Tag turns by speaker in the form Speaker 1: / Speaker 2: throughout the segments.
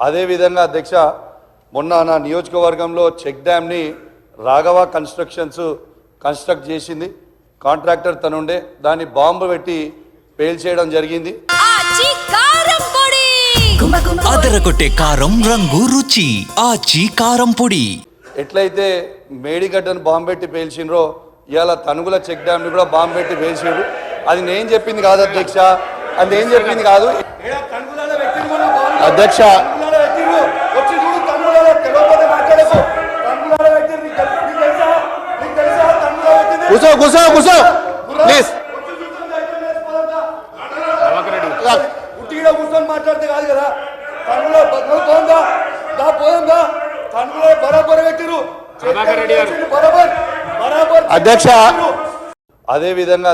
Speaker 1: అదేవిధంగా అధ్యక్ష మొన్న నా నియోజకవర్గంలో చెక్ డ్యామ్ని రాఘవ కన్స్ట్రక్షన్స్ కన్స్ట్రక్ట్ చేసింది. కాంట్రాక్టర్ తనుండే. దాన్ని బాంబు పెట్టి పేల్చేయడం జరిగింది.
Speaker 2: అదరగొట్టే కారం రంగు రుచి ఆచి కారం పొడి.
Speaker 1: ఎట్లయితే మేడిగడ్డను బాంబు పెట్టి పేల్చిండ్రో ఇవాళ తనుగుల చెక్ డ్యామ్ని కూడా బాంబు పెట్టి పేల్చిండ్రు అది నేను చెప్పింది కాదు అధ్యక్ష. అది నేను చెప్పింది కాదు. అధ్యక్ష కూర్చో కూర్చో కూర్చో ప్లీజ్
Speaker 3: కూర్చొని మాట్లాడితే కాదు కదా తమ్ముడు పోందా దా పోయిందా తమ్ముడు బరాబర్ పెట్టిరు
Speaker 1: అధ్యక్ష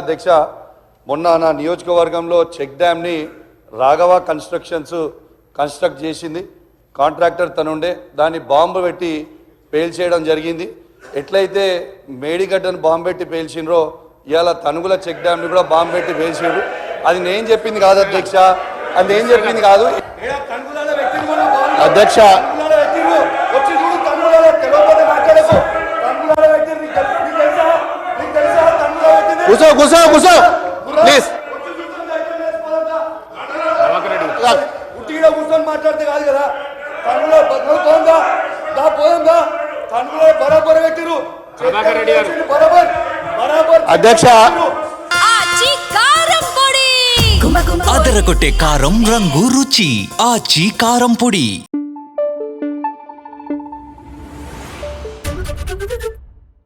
Speaker 1: అధ్యక్ష మొన్న నా నియోజకవర్గంలో చెక్ డ్యామ్ని రాఘవ కన్స్ట్రక్షన్స్ కన్స్ట్రక్ట్ చేసింది. కాంట్రాక్టర్ తనుండే దాన్ని బాంబు పెట్టి పేల్చేయడం జరిగింది. ఎట్లయితే మేడిగడ్డను బాంబు పెట్టి పేల్చిండ్రో ఇవాళ తనుగుల చెక్ డ్యామ్ని కూడా బాంబు పెట్టి పేల్చిండ్రు అది నేను చెప్పింది కాదు అధ్యక్ష. అది నేను చెప్పింది కాదు. అధ్యక్ష. కూసో కూసో కూసో. ప్లీజ్.
Speaker 3: కూర్చొని మాట్లాడితే కాదు కదా. తమ్ముడు పోందా దా పోయిందా?
Speaker 1: అధ్యక్ష.
Speaker 2: అదరగొట్టే కారం రంగు రుచి. ఆచి కారం పొడి.